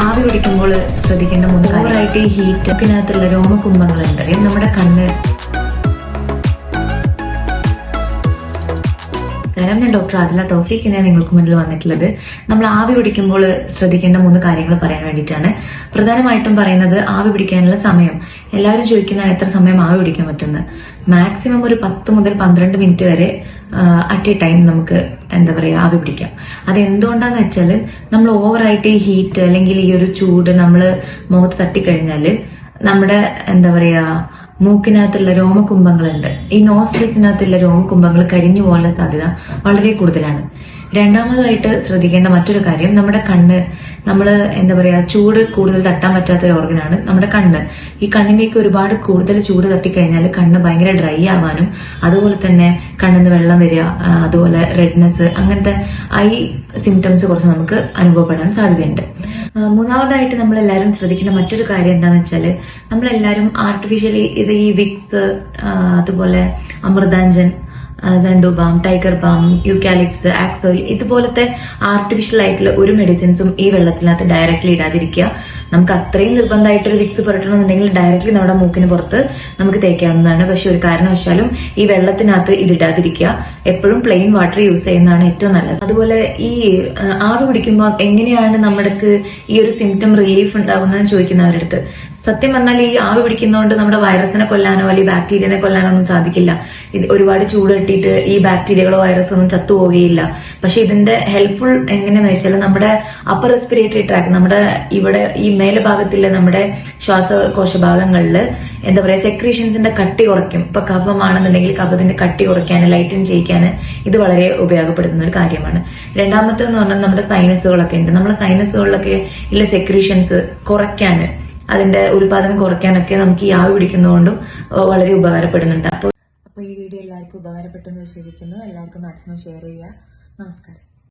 ആവി പിടിക്കുമ്പോൾ ശ്രദ്ധിക്കേണ്ട മുൻകാലമായിട്ട് ഹീറ്റ് ഇതിനകത്തുള്ള രോമകുംഭങ്ങളുണ്ട് നമ്മുടെ കണ്ണ് നമസ്കാരം. ഞാൻ ഡോക്ടർ ആദില തൗഫീഖ് ഞാൻ നിങ്ങൾക്ക് മുന്നിൽ വന്നിട്ടുള്ളത്. നമ്മൾ ആവി പിടിക്കുമ്പോൾ ശ്രദ്ധിക്കേണ്ട മൂന്ന് കാര്യങ്ങൾ പറയാൻ വേണ്ടിയിട്ടാണ്. പ്രധാനമായിട്ടും പറയുന്നത് ആവി പിടിക്കാനുള്ള സമയം. എല്ലാവരും ചോദിക്കുന്നതാണ് എത്ര സമയം ആവി പിടിക്കാൻ പറ്റുന്നത് മാക്സിമം ഒരു പത്ത് മുതൽ പന്ത്രണ്ട് മിനിറ്റ് വരെ അറ്റ് എ ടൈം നമുക്ക് എന്താ പറയുക ആവി പിടിക്കാം. അത് എന്തുകൊണ്ടാന്ന് വെച്ചാൽ നമ്മൾ ഓവറായിട്ട് ഈ ഹീറ്റ് അല്ലെങ്കിൽ ഈ ഒരു ചൂട് നമ്മൾ മുഖത്ത് തട്ടിക്കഴിഞ്ഞാൽ നമ്മുടെ എന്താ പറയാ മൂക്കിനകത്തുള്ള രോമകുംഭങ്ങളുണ്ട്. ഈ നോസ്ട്രീസിനകത്തുള്ള രോമകുംഭങ്ങൾ കരിഞ്ഞു പോകാനുള്ള സാധ്യത വളരെ കൂടുതലാണ്. രണ്ടാമതായിട്ട് ശ്രദ്ധിക്കേണ്ട മറ്റൊരു കാര്യം നമ്മുടെ കണ്ണ് നമ്മൾ എന്താ പറയാ ചൂട് കൂടുതൽ തട്ടാൻ പറ്റാത്ത ഒരു ഓർഗനാണ് നമ്മുടെ കണ്ണ്. ഈ കണ്ണിലേക്ക് ഒരുപാട് കൂടുതൽ ചൂട് തട്ടിക്കഴിഞ്ഞാൽ കണ്ണ് ഭയങ്കര ഡ്രൈ ആവാനും അതുപോലെ തന്നെ കണ്ണിന്ന് വെള്ളം വരിക അതുപോലെ റെഡ്നെസ് അങ്ങനത്തെ ഐ സിംറ്റംസ് കുറച്ച് നമുക്ക് അനുഭവപ്പെടാൻ സാധ്യതയുണ്ട്. മൂന്നാമതായിട്ട് നമ്മൾ എല്ലാവരും ശ്രദ്ധിക്കേണ്ട മറ്റൊരു കാര്യം എന്താണെന്ന് വെച്ചാൽ നമ്മളെല്ലാവരും ആർട്ടിഫിഷ്യലി ഇത് ഈ വിക്സ് അതുപോലെ Amrutanjan Zandu balm tiger balm eucalyptus axe oil ഇതുപോലത്തെ ആർട്ടിഫിഷ്യൽ ആയിട്ടുള്ള ഒരു മെഡിസിൻസും ഈ വെള്ളത്തിനകത്ത് ഡയറക്റ്റ്ലി ഇടാതിരിക്കുക. നമുക്ക് അത്രയും നിർബന്ധമായിട്ടൊരു വിക്സ് പുരട്ടണമെന്നുണ്ടെങ്കിൽ ഡയറക്റ്റ്ലി നമ്മുടെ മൂക്കിന് പുറത്ത് നമുക്ക് തേക്കാവുന്നതാണ്. പക്ഷെ ഒരു കാരണവശാലും ഈ വെള്ളത്തിനകത്ത് ഇത് ഇടാതിരിക്കുക എപ്പോഴും പ്ലെയിൻ വാട്ടർ യൂസ് ചെയ്യുന്നതാണ് ഏറ്റവും നല്ലത്. അതുപോലെ ഈ ആറ് പിടിക്കുമ്പോൾ എങ്ങനെയാണ് നമ്മൾക്ക് ഈ ഒരു സിംറ്റം റിലീഫ് ഉണ്ടാകുന്നതെന്ന് ചോദിക്കുന്നവരുടെ അടുത്ത് സത്യം പറഞ്ഞാൽ ഈ ആവി പിടിക്കുന്നതുകൊണ്ട് നമ്മുടെ വൈറസിനെ കൊല്ലാനോ അല്ലെങ്കിൽ ബാക്ടീരിയനെ കൊല്ലാനോ ഒന്നും സാധിക്കില്ല. ഇത് ഒരുപാട് ചൂട് കിട്ടിയിട്ട് ഈ ബാക്ടീരിയകളോ വൈറസോ ഒന്നും ചത്തുപോകുകയില്ല പക്ഷെ ഇതിന്റെ ഹെൽപ്ഫുൾ എങ്ങനെയെന്ന് വെച്ചാൽ നമ്മുടെ അപ്പർ റെസ്പിറേറ്ററി ട്രാക്ക് നമ്മുടെ ഇവിടെ ഈ മേൽഭാഗത്തിലെ നമ്മുടെ ശ്വാസകോശ ഭാഗങ്ങളിൽ എന്താ പറയാ സെക്രീഷൻസിന്റെ കട്ടി കുറയ്ക്കും. ഇപ്പൊ കഫമാണെന്നുണ്ടെങ്കിൽ കഫത്തിന്റെ കട്ടി കുറയ്ക്കാൻ ലൈറ്റൻ ചെയ്യിക്കാൻ ഇത് വളരെ ഉപയോഗപ്പെടുത്തുന്ന ഒരു കാര്യമാണ്. രണ്ടാമത്തേന്ന് പറഞ്ഞാൽ നമ്മുടെ സൈനസുകളൊക്കെ ഉണ്ട്. നമ്മുടെ സൈനസുകളിലൊക്കെ ഇല്ല സെക്രീഷൻസ് കുറയ്ക്കാൻ അതിന്റെ ഉൽപാദനം കുറയ്ക്കാനൊക്കെ നമുക്ക് ഈ ആവി പിടിക്കുന്നതുകൊണ്ടും വളരെ ഉപകാരപ്പെടുന്നുണ്ട്. അപ്പോൾ അപ്പോൾ ഈ വീഡിയോ എല്ലാവർക്കും ഉപകാരപ്പെട്ടെന്ന് വിശ്വസിക്കുന്നു. എല്ലാവർക്കും മാക്സിമം ഷെയർ ചെയ്യുക. നമസ്കാരം.